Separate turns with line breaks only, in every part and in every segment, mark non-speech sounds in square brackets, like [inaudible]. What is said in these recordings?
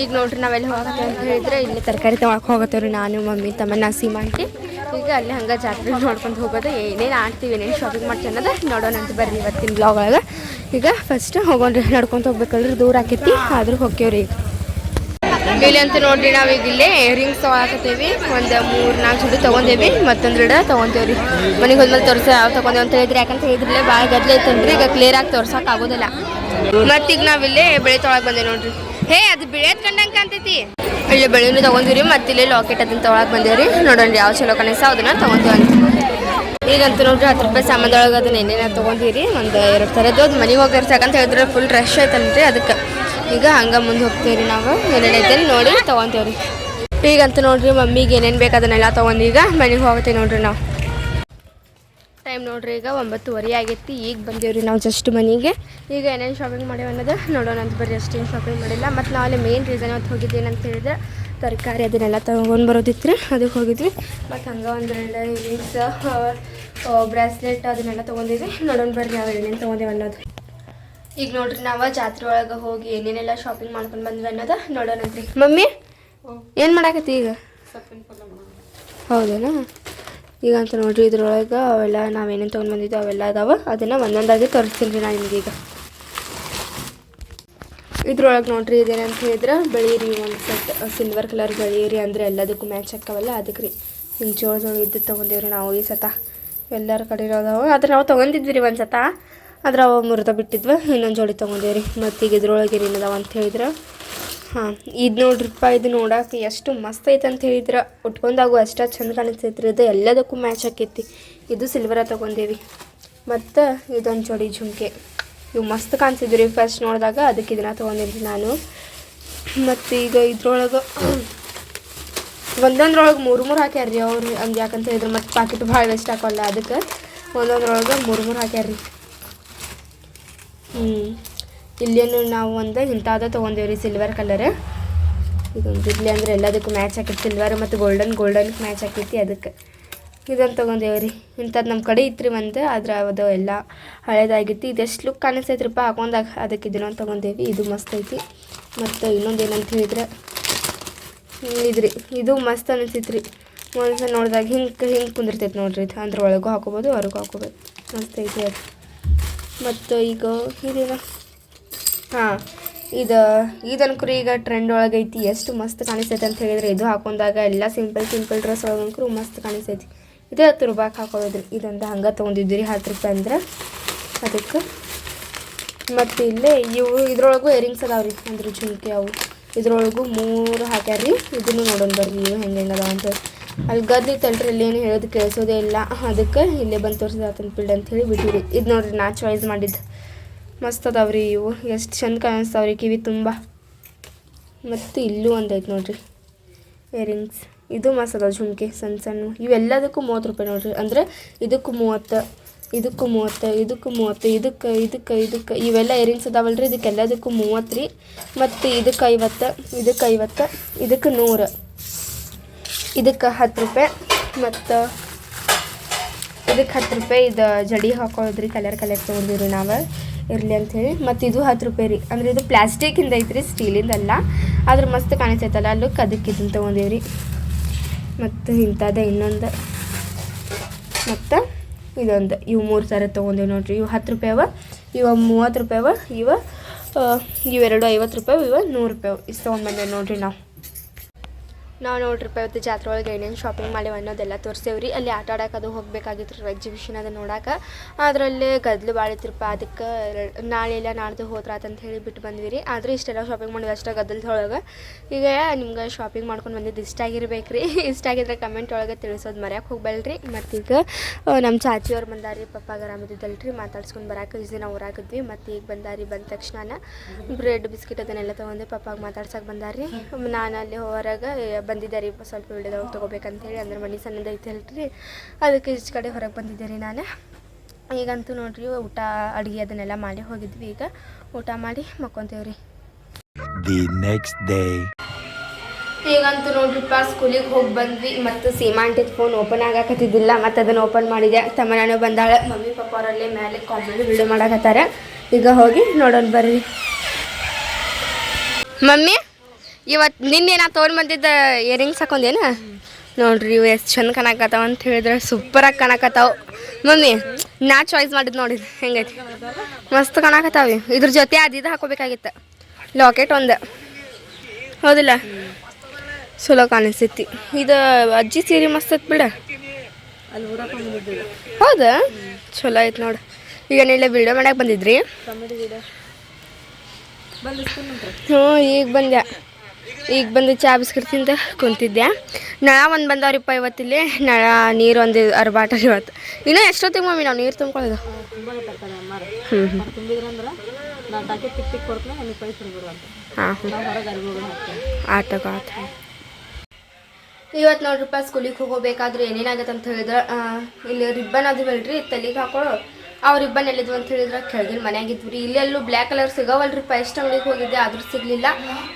ಈಗ ನೋಡ್ರಿ ನಾವೆಲ್ಲ ಹೋಗತ್ತೆ ಅಂತ ಹೇಳಿದ್ರೆ ಇಲ್ಲಿ ತರಕಾರಿ ತೊಗೊಳಕ್ಕೆ ಹೋಗತ್ತೇವ್ರಿ ನಾನು, ಮಮ್ಮಿ ತಮ್ಮ ನಾಸಿ ಮಾಡಿ ಈಗ ಅಲ್ಲಿ ಹಂಗೆ ಜಾತ್ರೆ ನೋಡ್ಕೊಂಡು ಹೋಗೋದು. ಏನೇನು ಆಡ್ತೀವಿ, ಏನೇನು ಶಾಪಿಂಗ್ ಮಾಡ್ತೀವಿ ಅನ್ನೋದು ನೋಡೋಣ ಅಂತ ಬರ್ರಿ ಇವತ್ತಿನ ಬ್ಲಾಗ್ ಒಳಗೆ. ಈಗ ಫಸ್ಟ್ ಹೋಗೋಣ್ರಿ ನಡ್ಕೊಂತ ಹೋಗ್ಬೇಕಲ್ರಿ, ದೂರ ಆಕೈತಿ, ಆದ್ರೂ ಹೋಗ್ಯವ್ರಿ ಈಗ. ಇಲ್ಲಿ ಅಂತ ನೋಡ್ರಿ ನಾವು ಈಗ ಇಲ್ಲೇ ರಿಂಗ್ಸ್ ತೊಗೊಳಕತ್ತೀವಿ. ಒಂದು ಮೂರು ನಾಲ್ಕು ಜೋಡಿ ತೊಗೊಂಡೇವಿ, ಮತ್ತೊಂದು ಗಿಡ ತೊಗೊಂತೇವ್ರಿ ಮನೆಗೆ ಹೋದ್ಮೇಲೆ ತೋರ್ಸ ಯಾವ ತೊಗೊಂಡೇವಿ ಅಂತ ಹೇಳಿದ್ರೆ ಯಾಕಂತ ಹೇಳಿದ್ರಲ್ಲೇ ಭಾಳ ಗದ್ಲೆ ಐತನ್ರಿ, ಈಗ ಕ್ಲಿಯರ್ ಆಗಿ ತೋರ್ಸಕ್ ಆಗೋದಿಲ್ಲ. ಮತ್ತೀಗ ನಾವಿಲ್ಲೇ ಬೆಳೆ ತೊಳಗೆ ಬಂದೇವಿ ನೋಡ್ರಿ. ಹೇ, ಅದು ಬಿಳಿಯದ್ ಕಂಡಂಗೆ ಕಾಣ್ತೈತಿ ಇಲ್ಲಿ ಬೆಳೆನೂ ತೊಗೊಂಡಿವ್ರಿ ಮತ್ತೆ ಇಲ್ಲಿ ಲಾಕೆಟ್ ಅದನ್ನ ತೊಗೊಳಕ್ ಬಂದೇವ್ರಿ. ನೋಡೋಣ ಯಾವ ಚಲೋ ಕನೆಸ ಅದನ್ನ ತೊಗೊಂತೀವಿ ಈಗಂತೂ ನೋಡ್ರಿ, ಹತ್ತು ರೂಪಾಯಿ ಸಾಮಾನ್ದೊಳಗೆ ಅದನ್ನ ಏನೇನ ತೊಗೊಂಡಿರಿ ಒಂದು ಎರಡು ಥರದ್ದು ಅದು ಮನೆಗೆ ಹೋಗಿ ಹೇಳಿದ್ರೆ ಫುಲ್ ರಶ್ ಐತಲ್ರಿ ಅದಕ್ಕೆ. ಈಗ ಹಂಗೆ ಮುಂದೆ ಹೋಗ್ತೀವಿ ನಾವು ಏನೇನೈತೆ ನೋಡಿ ತೊಗೊಂತೇವ್ರಿ. ಈಗಂತೂ ನೋಡ್ರಿ, ಮಮ್ಮಿಗೆ ಏನೇನು ಬೇಕು ಅದನ್ನೆಲ್ಲ ತೊಗೊಂಡು ಈಗ ಮನೆಗೆ ಹೋಗ್ತೀವಿ ನೋಡ್ರಿ ನಾವು. ಟೈಮ್ ನೋಡ್ರಿ ಈಗ ಒಂಬತ್ತುವರೆ ಆಗೈತಿ ಈಗ ಬಂದೇವ್ರಿ ನಾವು ಜಸ್ಟ್ ಮನೆಗೆ. ಈಗ ಏನೇನು ಶಾಪಿಂಗ್ ಮಾಡೇವೆ ಅನ್ನೋದು ನೋಡೋಣ ಅಂತ ಬರ್ರಿ ಅಷ್ಟೇನು ಶಾಪಿಂಗ್ ಮಾಡಿಲ್ಲ. ಮತ್ತು ನಾವು ಅಲ್ಲಿ ಮೇನ್ ರೀಸನ್ ಅವತ್ತು ಹೋಗಿದ್ದೀನಿ ಅಂತ ಹೇಳಿದ್ರೆ ತರಕಾರಿ ಅದನ್ನೆಲ್ಲ ತಗೊಂಡು ಬರೋದಿತ್ತು ರೀ ಅದಕ್ಕೆ ಹೋಗಿದ್ವಿ. ಮತ್ತು ಹಂಗೆ ಒಂದು ಎರಡು ಇಯರಿಂಗ್ಸ್ ಬ್ರಾಸ್ಲೆಟ್ ಅದನ್ನೆಲ್ಲ ತೊಗೊಂಡಿದ್ವಿ. ನೋಡೋಣ ಬರ್ರಿ ನಾವು ಏನೇನು ತೊಗೊಂಡೇವೆ ಅನ್ನೋದು. ಈಗ ನೋಡ್ರಿ ನಾವು ಜಾತ್ರೆ ಒಳಗೆ ಹೋಗಿ ಏನೇನೆಲ್ಲ ಶಾಪಿಂಗ್ ಮಾಡ್ಕೊಂಡು ಬಂದ್ವಿ ಅನ್ನೋದು ನೋಡೋಣಂತ್ರಿ. ಮಮ್ಮಿ ಏನು ಮಾಡಾಕತ್ತಿ ಈಗ? ಹೌದೇನಾ? ಈಗ ಅಂತ ನೋಡ್ರಿ ಇದ್ರೊಳಗೆ ಅವೆಲ್ಲ ನಾವೇನೇನು ತೊಗೊಂಡು ಬಂದಿದ್ದು ಅವೆಲ್ಲ ಅದಾವ. ಅದನ್ನು ಒಂದೊಂದಾಗಿ ತೋರಿಸ್ತೀನಿ ರೀ ನಾನು ನಿಮ್ಗೆ ಈಗ ಇದ್ರೊಳಗೆ ನೋಡ್ರಿ ಇದೇನಂತ ಹೇಳಿದ್ರೆ, ಬೆಳೀರಿ ಒಂದು ಸೆಟ್ ಸಿಲ್ವರ್ ಕಲರ್ ಬೆಳೀರಿ ಅಂದರೆ ಎಲ್ಲದಕ್ಕೂ ಮ್ಯಾಚ್ ಹಾಕವಲ್ಲ ಅದಕ್ಕೆ ರೀ. ಹಿಂಗೆ ಜೋಳ ಜೋಳ ಇದ್ದು ತೊಗೊಂಡಿವ್ರಿ ನಾವು ಈ ಸತ. ಎಲ್ಲರ ಕಡೆ ಇರೋದವ ಆದ್ರೆ ನಾವು ತೊಗೊಂಡಿದ್ವಿ ರೀ ಒಂದು ಸತ. ಆದ್ರೆ ಅವ ಮುರಿದ ಬಿಟ್ಟಿದ್ವಿ, ಇನ್ನೊಂದು ಜೋಡಿ ತೊಗೊಂಡೇವ್ರಿ. ಮತ್ತೀಗ ಇದ್ರೊಳಗೆ ಏನಿದಾವ ಅಂತ ಹೇಳಿದ್ರೆ ಹಾಂ, ಇದು ನೋಡ್ರಿಪ್ಪ, ಇದು ನೋಡೋಕೆ ಎಷ್ಟು ಮಸ್ತ್ ಐತೆ ಅಂತ ಹೇಳಿದ್ರೆ. ಉಟ್ಕೊಂಡಾಗು ಅಷ್ಟ ಚಂದ ಕಾಣಿಸ್ತೈತ್ರಿ, ಇದು ಎಲ್ಲದಕ್ಕೂ ಮ್ಯಾಚ್ ಆಕೈತಿ. ಇದು ಸಿಲ್ವರ ತೊಗೊಂಡೇವಿ. ಮತ್ತು ಇದೊಂದು ಜೋಡಿ ಝುಮ್ಕೆ. ಇವು ಮಸ್ತ್ ಕಾಣಿಸಿದ್ರಿ ಫಸ್ಟ್ ನೋಡಿದಾಗ, ಅದಕ್ಕೆ ಇದನ್ನ ತೊಗೊಂಡಿದ್ರಿ ನಾನು. ಮತ್ತು ಈಗ ಇದ್ರೊಳಗೆ ಒಂದೊಂದ್ರೊಳಗೆ ಮೂರು ಮೂರು ಹಾಕ್ಯಾರ್ರಿ ಅವ್ರು ಹಂಗೆ ಯಾಕಂತ ಹೇಳಿದ್ರು, ಮತ್ತು ಪಾಕೆಟ್ ಭಾಳ ವೇಸ್ಟ್ ಹಾಕೋಲ್ಲ ಅದಕ್ಕೆ. ಒಂದೊಂದ್ರೊಳಗೆ ಮೂರು ಮೂರು ಹಾಕ್ಯಾರ್ರಿ. ಹ್ಞೂ ಇಲ್ಲೇನು ನಾವು ಒಂದು ಇಂಥದ್ದು ತೊಗೊಂಡೇವ್ರಿ ಸಿಲ್ವರ್ ಕಲರ್ ಇದೊಂದು ಇರ್ಲಿ ಅಂದ್ರೆ ಎಲ್ಲದಕ್ಕೂ ಮ್ಯಾಚ್ ಆಕೈತಿ ಸಿಲ್ವರ್ ಮತ್ತು ಗೋಲ್ಡನ್ ಗೋಲ್ಡನ್ ಮ್ಯಾಚ್ ಆಕೈತಿ ಅದಕ್ಕೆ. ಇದನ್ನು ತೊಗೊಂಡೇವ್ರಿ. ಇಂಥದ್ದು ನಮ್ಮ ಕಡೆ ಇತ್ತು ರೀ ಒಂದು, ಆದ್ರೆ ಅದು ಎಲ್ಲ ಹಳೇದಾಗಿತ್ತು. ಇದೆಷ್ಟು ಲುಕ್ ಕಾಣಿಸ್ತೈತ್ರಿಪ್ಪ, ಹಾಕೊಂಡಾಗ ಅದಕ್ಕೆ ಇದನ್ನೊಂದು ತೊಗೊಂಡೇವಿ. ಇದು ಮಸ್ತ್ ಐತಿ. ಮತ್ತು ಇನ್ನೊಂದು ಏನಂತ ಹೇಳಿದ್ರೆ ಇದ್ರಿ. ಇದು ಮಸ್ತ್ ಅನಿಸ್ತೈತೆ ರೀ ಒಂದ್ಸಲ ನೋಡಿದಾಗ ಹಿಂಗೆ ಹಿಂಗೆ ಕುಂದಿರ್ತೈತೆ ನೋಡ್ರಿ. ಒಳಗೂ ಹಾಕೋಬೋದು, ಹೊರಗೂ ಹಾಕೋಬೋದು. ಮಸ್ತ್ ಐತಿ ಅದು. ಮತ್ತು ಈಗ ಇದೇನ? ಹಾಂ. ಇದು ಇದನ್ಕರು ಈಗ ಟ್ರೆಂಡ್ ಒಳಗೆ ಐತಿ. ಎಷ್ಟು ಮಸ್ತ್ ಕಾಣಿಸ್ತೈತೆ ಅಂತ ಹೇಳಿದ್ರೆ ಇದು ಹಾಕೊಂಡಾಗ ಎಲ್ಲ ಸಿಂಪಲ್ ಸಿಂಪಲ್ ಡ್ರೆಸ್ ಒಳಗಂಕರು ಮಸ್ತ್ ಕಾಣಿಸ್ತೈತಿ. ಇದೇ ಹತ್ತು ರೂಪಾಯಿ ಹಾಕೋದ್ರಿ ಇದೊಂದು ಹಂಗೆ ತೊಗೊಂಡಿದ್ವಿ ಹತ್ತು ರೂಪಾಯಿ ಅಂದ್ರೆ ಅದಕ್ಕೆ. ಮತ್ತು ಇಲ್ಲೇ ಇವು, ಇದ್ರೊಳಗೂ ಇಯರಿಂಗ್ಸ್ ಅದಾವ ರೀ ಅಂದ್ರೆ ಝುಮ್ಕೆ ಅವು. ಇದ್ರೊಳಗೂ ಮೂರು ಹಾಕ್ಯಾರ್ರಿ. ಇದನ್ನು ನೋಡೋಣ ಬರ್ರಿ ನೀವು ಹೆಂಗೆ ಹೆಂಗೆ ಅದಾವ ಅಂತ. ಅಲ್ಲಿ ಗದ್ಲಿತ್ತಲ್ರಿ ಇಲ್ಲಿ ಏನು ಹೇಳೋದು ಕೇಳಿಸೋದೇ ಇಲ್ಲ. ಅದಕ್ಕೆ ಇಲ್ಲೇ ಬಂದು ತೋರಿಸಿದ ಅಂತ ಹೇಳಿ ಬಿಟ್ಟಿರಿ ಇದು ನೋಡ್ರಿ ನಾ ಚಾಯ್ಸ್ ಮಾಡಿದ್ದು. ಮಸ್ತ್ ಅದಾವ್ರಿ ಇವು. ಎಷ್ಟು ಚಂದ ಕಾಣಿಸ್ತಾವ್ರಿ ಕಿವಿ ತುಂಬ. ಮತ್ತು ಇಲ್ಲೂ ಒಂದು ಐತೆ ನೋಡ್ರಿ. ಇಯರಿಂಗ್ಸ್. ಇದು ಮಸ್ತ್ ಅದಾವ ಝುಮ್ಕೆ ಸಣ್ಣ. ಸಣ್ಣ ಇವೆಲ್ಲದಕ್ಕೂ ಮೂವತ್ತು ರೂಪಾಯಿ ನೋಡಿರಿ. ಅಂದರೆ ಇದಕ್ಕೂ ಮೂವತ್ತು ಇದಕ್ಕೂ ಮೂವತ್ತು ಇದಕ್ಕೂ ಮೂವತ್ತು, ಇದಕ್ಕೆ ಇದಕ್ಕೆ ಇದಕ್ಕೆ. ಇವೆಲ್ಲ ಇಯರಿಂಗ್ಸ್ ರೀ ಇದಕ್ಕೆಲ್ಲದಕ್ಕೂ ಮೂವತ್ತು ರೀ. ಮತ್ತು ಇದಕ್ಕೆ ಐವತ್ತು ಇದಕ್ಕೆ ಐವತ್ತು, ಇದಕ್ಕೆ ನೂರು. ಇದಕ್ಕೆ ಹತ್ತು ರೂಪಾಯಿ. ಮತ್ತು ಇದಕ್ಕೆ ಹತ್ತು ರೂಪಾಯಿ ಇದು ಜಡಿ ಹಾಕೊಳ್ಳೋದ್ರಿ ಕಲರ್ ಕಲರ್ ತೊಗೊಂಡಿವ್ರಿ ನಾವು. ಇರಲಿ ಅಂಥೇಳಿ ಮತ್ತು ಇದು ಹತ್ತು ರೂಪಾಯಿ ರೀ. ಅಂದ್ರೆ ಇದು ಪ್ಲಾಸ್ಟಿಕಿಂದ ಐತ್ರಿ ಸ್ಟೀಲಿಂದಲ್ಲ ಆದ್ರೆ ಮಸ್ತ್ ಕಾಣಿಸ್ತೈತಲ್ಲ, ಲುಕ್ ಅದಕ್ಕೆ ಇದನ್ನು ತೊಗೊಂಡೇವ್ರಿ. ಮತ್ತು ಇಂಥದ್ದ ಇನ್ನೊಂದು. ಮತ್ತು ಇದೊಂದು. ಇವು ಮೂರು ಥರ ತೊಗೊಂಡಿವಿ ನೋಡಿರಿ. ಇವು ಹತ್ತು ರೂಪಾಯಿ ಅವ, ಇವ ಮೂವತ್ತು ರೂಪಾಯಿ ಅವ, ಇವ ಇವೆರಡು ಐವತ್ತು ರೂಪಾಯಿ ಇವ ನೂರು ರೂಪಾಯಿ ಇಷ್ಟು ತೊಗೊಂಡು ನೋಡಿರಿ ನೋಡ್ರಿ ನಾವು. ನಾವು ನೋಡ್ರಿಪ್ಪ ಇವತ್ತು ಜಾತ್ರೆ ಒಳಗೆ ಏನೇನು ಶಾಪಿಂಗ್ ಮಾಡೇವಿ ಅನ್ನೋದೆಲ್ಲ ತೋರಿಸೇವ್ರಿ. ಅಲ್ಲಿ ಆಟ ಆಡೋಕೆ ಅದು ಹೋಗಬೇಕಾಗಿತ್ತು ರೀ ಎಕ್ಸಿಬಿಷನ್ ಅದು ನೋಡೋಕೆ. ಅದರಲ್ಲಿ ಗದ್ಲು ಭಾಳ ಇತ್ರಪ್ಪ ಅದಕ್ಕೆ ನಾಳೆ ಇಲ್ಲ, ನಾಡ್ದು ಹೋದ್ರ ಅಂತ ಹೇಳಿ ಬಿಟ್ಟು ಬಂದ್ವಿ ರೀ. ಆದರೂ ಇಷ್ಟೆಲ್ಲ ಶಾಪಿಂಗ್ ಮಾಡಿದ್ವಿ ಅಷ್ಟೇ ಗದ್ದಲದೊಳಗೆ ಈಗ ನಿಮ್ಗೆ ಶಾಪಿಂಗ್ ಮಾಡ್ಕೊಂಡು ಬಂದಿದ್ದು ಇಷ್ಟ ಆಗಿರ್ಬೇಕು ರೀ. [laughs] ಇಷ್ಟ ಆಗಿದ್ರೆ ಕಮೆಂಟ್ ಒಳಗೆ ತಿಳಿಸೋದು ಮರ್ಯಾಕೆ ಹೋಗ್ಬೇಡ್ರಿ. ಮತ್ತೀಗ ನಮ್ಮ ಚಾಚಿಯವ್ರು ಬಂದಾರಿ ಪಪ್ಪಾಗ ರೀ ಮಾತಾಡ್ಸ್ಕೊಂಡು ಬರಾಕ ಇಷ್ಟು ದಿನ ಊರಾಗಿದ್ವಿ. ಮತ್ತು ಈಗ ಬಂದಾರಿ ಬಂದ ತಕ್ಷಣ ಬ್ರೆಡ್, ಬಿಸ್ಕಿಟ್ ಅದನ್ನೆಲ್ಲ ತೊಗೊಂಡು ಪಪ್ಪಾಗ ಮಾತಾಡ್ಸಕ್ಕೆ ಬಂದಾರಿ ನಾನು ಅಲ್ಲಿ ಹೊರಗೆ ಬಂದಿದ್ದೆ ರೀ ಸ್ವಲ್ಪ ವಿಡಿಯೋದಾಗ ತೊಗೋಬೇಕಂತೇಳಿ ಅಂದ್ರೆ. ಮನೆ ಸಣ್ಣದ ಐತೆ ಹೇಳ್ರಿ. ಅದಕ್ಕೆ ಇಷ್ಟು ಕಡೆ ಹೊರಗೆ ಬಂದಿದ್ದೆ ರೀ ನಾನು. ಈಗಂತೂ ನೋಡ್ರಿ ಊಟ ಅಡುಗೆ ಅದನ್ನೆಲ್ಲ ಮಾಡಿ ಹೋಗಿದ್ವಿ. ಈಗ ಊಟ ಮಾಡಿ ಮಕ್ಕೊಂತೇವ್ರಿ.
ದಿ ನೆಕ್ಸ್ಟ್ ಡೇ
ಈಗಂತೂ ನೋಡ್ರಿಪ್ಪ ಸ್ಕೂಲಿಗೆ ಹೋಗಿ ಬಂದ್ವಿ. ಮತ್ತು ಸೀಮಾ ಆಂಟಿದ್ ಫೋನ್ ಓಪನ್ ಆಗಾಕತ್ತಿದ್ದಿಲ್ಲ. ಮತ್ತು ಅದನ್ನು ಓಪನ್ ಮಾಡಿದೆ. ತಮ್ಮ ನಾನು ಬಂದಾಳೆ. ಮಮ್ಮಿ ಪಪ್ಪ ಅವರಲ್ಲೇ ಮೇಲೆ ಕಾಮಿಡಿ ವಿಡಿಯೋ ಮಾಡಾಕತ್ತಾರ. ಈಗ ಹೋಗಿ ನೋಡೋಣ ಬರ್ರಿ. ಮಮ್ಮಿ? ಇವತ್ತು ನಿನ್ನೆ ನಾ ತೊಗೊಂಡು ಬಂದಿದ್ದ ಇಯರಿಂಗ್ಸ್ ಹಾಕೊಂಡೇನ? ನೋಡ್ರಿ ಇವು ಎಷ್ಟು ಚಂದ ಕಾಣಕತ್ತಾವ ಅಂತ ಹೇಳಿದ್ರೆ ಸೂಪರಾಗಿ ಕಾಣಕತ್ತಾವ. ಮಮ್ಮಿ, ನಾ ಚಾಯ್ಸ್ ಮಾಡಿದ್ ನೋಡಿ ಹೆಂಗೈತಿ? ಮಸ್ತ್ ಕಾಣಕತ್ತಾವ ಇದ್ರ ಜೊತೆ ಅದು ಇದು ಹಾಕೋಬೇಕಾಗಿತ್ತು. ಲಾಕೆಟ್ ಒಂದು. ಹೌದಿಲ್ಲ? ಚಲೋ ಕಾಣಿಸ್ತೈತಿ ಇದು ಅಜ್ಜಿ ಸೀರೆ ಮಸ್ತ್ ಐತ್ ಬಿಡ. ಹೌದ? ಚಲೋ ಐತ್ ನೋಡಿ. ಈಗ ನೀಳೆ ವಿಡಿಯೋ ಮಾಡಕ್ಕೆ ಬಂದಿದ್ರಿ? ಹ್ಞೂ ಈಗ ಬಂದೆ. ಈಗ ಬಂದು ಚಾ ಬಿಸ್ಕಿಟ್ ತಿಂದ ಕುಂತಿದ್ದೆ. ನಳ ಒಂದು ಬಂದವ್ರಿಪ್ಪ ಇವತ್ತಿಲ್ಲಿ ನಳ ನೀರು ಒಂದು ಅರ್ಧ ಬಾಟಲ್ ಇವತ್ತು. ಇನ್ನೂ ಎಷ್ಟೊತ್ತಿಗೆ ಮಮ್ಮಿ ನಾವು ನೀರು ತುಂಬ್ಕೊಳ್ಳೋದು? ಹ್ಞೂ ಹಾಂ ಆಟಗ ಆಟ ಇವತ್ತು ನೋಡ್ರಿಪ್ಪ ಸ್ಕೂಲಿಗೆ ಹೋಗೋಬೇಕಾದ್ರೆ ಏನೇನಾಗತ್ತೆ ಅಂತ ಹೇಳಿದ್ರೆ ಇಲ್ಲಿ ರಿಬ್ಬನ್ ಅದು ಹೇಳ್ರಿ ತಲೆಗೆ ಹಾಕೊಳ್ಳೋ ಅವು ರಿಬ್ಬನ್ ಎಲ್ಲಿದ್ವು ಅಂತ ಹೇಳಿದ್ರೆ ಕೆಳಗಿನ ಮನ್ಯಾಗಿದ್ವು ರೀ. ಇಲ್ಲೆಲ್ಲೂ ಬ್ಲ್ಯಾಕ್ ಕಲರ್ ಸಿಗವಲ್ರಿಪ್ಪ ಫಸ್ಟ್ ಅಂಗಡಿಗೆ ಹೋಗಿದ್ದೆ ಆದ್ರೂ ಸಿಗಲಿಲ್ಲ.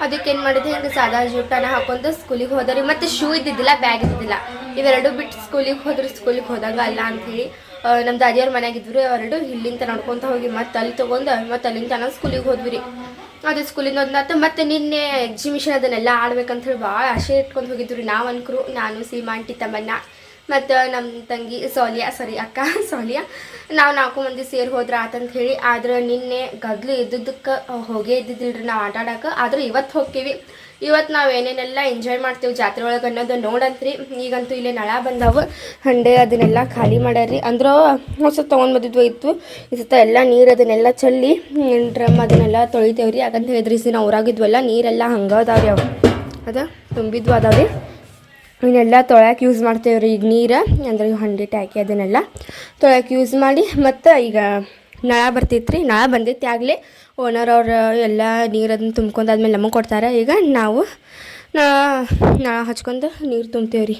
ಅದಕ್ಕೆ ಏನು ಮಾಡಿದೆ, ಹಿಂಗೆ ಸಾದಾ ಜೂಟನ ಹಾಕೊಂಡು ಸ್ಕೂಲಿಗೆ ಹೋದ್ರಿ. ಮತ್ತು ಶೂ ಇದ್ದಿದ್ದಿಲ್ಲ, ಬ್ಯಾಗ್ ಇದ್ದಿದ್ದಿಲ್ಲ. ಇವೆರಡು ಬಿಟ್ಟು ಸ್ಕೂಲಿಗೆ ಹೋದ್ರೆ, ಸ್ಕೂಲಿಗೆ ಹೋದಾಗ ಅಲ್ಲ ಅಂಥೇಳಿ ನಮ್ಮ ದಾದಿಯವ್ರ ಮನೆಯಾಗಿದ್ರು ಎರಡು ಇಲ್ಲಿಂದ ನಡ್ಕೊತ ಹೋಗಿ ಮತ್ತೆ ಅಲ್ಲಿ ತೊಗೊಂಡು, ಮತ್ತೆ ಅಲ್ಲಿಂದ ನಾನು ಸ್ಕೂಲಿಗೆ ಹೋದ್ವಿ ರೀ. ಅದು ಸ್ಕೂಲಿಂದ ಒಂದಾತ ಮತ್ತೆ ನಿನ್ನೆ ಎಕ್ಸಿಬಿಷನ್ ಅದನ್ನೆಲ್ಲ ಆಡ್ಬೇಕಂತ ಹೇಳಿ ಭಾಳ ಆಸೆ ಇಟ್ಕೊಂಡು ಹೋಗಿದ್ವಿ ರೀ. ನಾವು ಅನ್ಕರು, ನಾನು, ಸೀಮಾ, ಆಂಟಿ ತಮ್ಮನ್ನ ಮತ್ತು ನಮ್ಮ ತಂಗಿ ಸೋಲಿಯಾ ಸಾರಿ ಅಕ್ಕ, [laughs] ಸೋಲಿಯಾ, ನಾವು ನಾಲ್ಕು ಮಂದಿ ಸೇರಿ ಹೋದ್ರೆ ಆತಂತ ಹೇಳಿ, ಆದ್ರೆ ನಿನ್ನೆ ಗದ್ಲು ಇದ್ದಿದ್ದಕ್ಕೆ ಹೋಗೇ ಇದ್ದಿದ್ದಿಲ್ರಿ ನಾವು ಆಟ ಆಡಕ್ಕೆ ಆದ್ರೆ ಇವತ್ತು ಹೋಗ್ತೀವಿ. ಇವತ್ತು ನಾವು ಏನೇನೆಲ್ಲ ಎಂಜಾಯ್ ಮಾಡ್ತೀವಿ ಜಾತ್ರೆ ಒಳಗೆ ಅನ್ನೋದು ನೋಡಂತ್ರಿ. ಈಗಂತೂ ಇಲ್ಲೇ ನಳ ಬಂದವು. ಹಂಡೆ ಅದನ್ನೆಲ್ಲ ಖಾಲಿ ಮಾಡ್ಯಾರ್ರಿ. ಅಂದ್ರೆ ಹೊಸ ತೊಗೊಂಡು ಬಂದಿದ್ವು ಇತ್ತು. ಈ ಸತ ಎಲ್ಲ ನೀರು ಅದನ್ನೆಲ್ಲ ಚಲ್ಲಿ ಡ್ರಮ್ ಅದನ್ನೆಲ್ಲ ತೊಳಿತೇವ್ರಿ. ಯಾಕಂತ ಹೇಳಿದ್ರಿ ಸಿ ನಾವು ಊರಾಗಿದ್ವಲ್ಲ ನೀರೆಲ್ಲ ಹಂಗೆ ಅದಾವ್ರಿ ಅವು. ಅದ ತುಂಬಿದ್ವು ಅದಾವ್ರಿ. ಇವನ್ನೆಲ್ಲ ತೊಳ್ಯಾಕೆ ಯೂಸ್ ಮಾಡ್ತೇವೆ ರೀ. ಈಗ ನೀರು, ಅಂದ್ರೆ ಹಂಡೆ ಟ್ಯಾಕಿ ಅದನ್ನೆಲ್ಲ ತೊಳ್ಯಾಕೆ ಯೂಸ್ ಮಾಡಿ, ಮತ್ತು ಈಗ ನಳ ಬರ್ತೈತ್ರಿ ನಳ ಬಂದೈತಿ ಆಗಲೇ ಓನರ್ ಅವರು ಎಲ್ಲ ನೀರು ಅದನ್ನ ತುಂಬ್ಕೊಂಡಾದ್ಮೇಲೆ ನಮಗೆ ಕೊಡ್ತಾರೆ. ಈಗ ನಾವು ನಳ ನಳ ಹಚ್ಕೊಂಡು ನೀರು ತುಂಬ್ತೇವ್ರಿ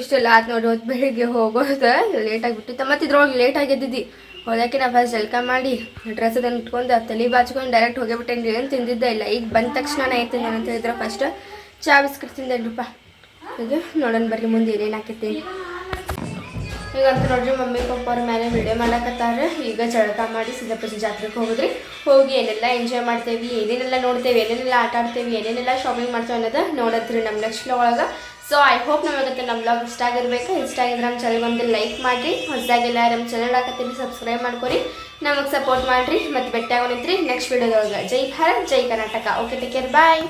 ಇಷ್ಟೆಲ್ಲ ಆತು ನೋಡಿ, ಹೊತ್ತು ಬೆಳಿಗ್ಗೆ ಹೋಗೋದು ಲೇಟ್ ಆಗಿಬಿಟ್ಟಿತ್ತು. ಮತ್ತು ಇದ್ರೊಳಗೆ ಲೇಟ್ ಆಗಿದ್ದಿದ್ದು ಹೋದಕ್ಕೆ ನಾ ಫಸ್ಟ್ ಜಲ್ಕ ಮಾಡಿ ಡ್ರೆಸ್ ಅದನ್ನು ಇಟ್ಕೊಂಡು ತಲೆ ಬಾಚ್ಕೊಂಡು ಡೈರೆಕ್ಟ್ ಹೋಗಿಬಿಟ್ಟೆ ಏನು ತಿಂದಿದ್ದೆ ಇಲ್ಲ. ಈಗ ಬಂದ ತಕ್ಷಣ ನಾ ಏನು ತಿಂದೇನೆ ಅಂತ ಹೇಳಿದ್ರೆ ಫಸ್ಟ್ ಚಾ, ಬಿಸ್ಕಿಟ್ ತಿಂದೇನ್ರಿಪ್ಪ ಈಗ ನೋಡೋಣ ಬರ್ರಿ, ಮುಂದೆ ಏನೇನು ಹಾಕೈತಿ ಈಗಂತೂ ನೋಡ್ರಿ, ಮಮ್ಮಿ, ಪಪ್ಪ ಅವ್ರ ಮೇಲೆ ವಿಡಿಯೋ ಮಾಡಕತ್ತಾರ. ಈಗ ಚಳಕ ಮಾಡಿ ಸಿದ್ದಾಪುರ ಜಾತ್ರೆಗೆ ಹೋಗಿದ್ರಿ. ಹೋಗಿ ಏನೆಲ್ಲ ಎಂಜಾಯ್ ಮಾಡ್ತೇವಿ, ಏನೇನೆಲ್ಲ ನೋಡ್ತೇವೆ, ಏನೇನೆಲ್ಲ ಆಟ ಆಡ್ತೇವಿ, ಏನೇನೆಲ್ಲ ಶಾಪಿಂಗ್ ಮಾಡ್ತೇವೆ ಅನ್ನೋದು ನೋಡತ್ರಿ ನಮ್ಮ ನೆಕ್ಸ್ಟ್ ಒಳಗೆ. ಸೊ ಐ ಹೋಪ್ ನಮಗತ್ತೆ ನಮ್ಮ ಬ್ಲಾಗ್ ಇಷ್ಟ ಆಗಿರ್ಬೇಕು. ಇಷ್ಟ ಆಗಿದ್ರೆ ನಮ್ಮ ಚಾನಲ್ ಬಂದು ಲೈಕ್ ಮಾಡಿರಿ. ಹೊಸದಾಗೆಲ್ಲ ನಮ್ಮ ಚಾನಲ್ ಹಾಕತ್ತೀವಿ ಸಬ್ಸ್ಕ್ರೈಬ್ ಮಾಡ್ಕೊರಿ. ನಮಗೆ ಸಪೋರ್ಟ್ ಮಾಡಿರಿ. ಮತ್ತು ನಿಂತ್ರಿ. ನೆಕ್ಸ್ಟ್ ವಿಡಿಯೋದೊಳಗೆ ಜೈ ಭಾರತ್, ಜೈ Karnataka. Okay take care bye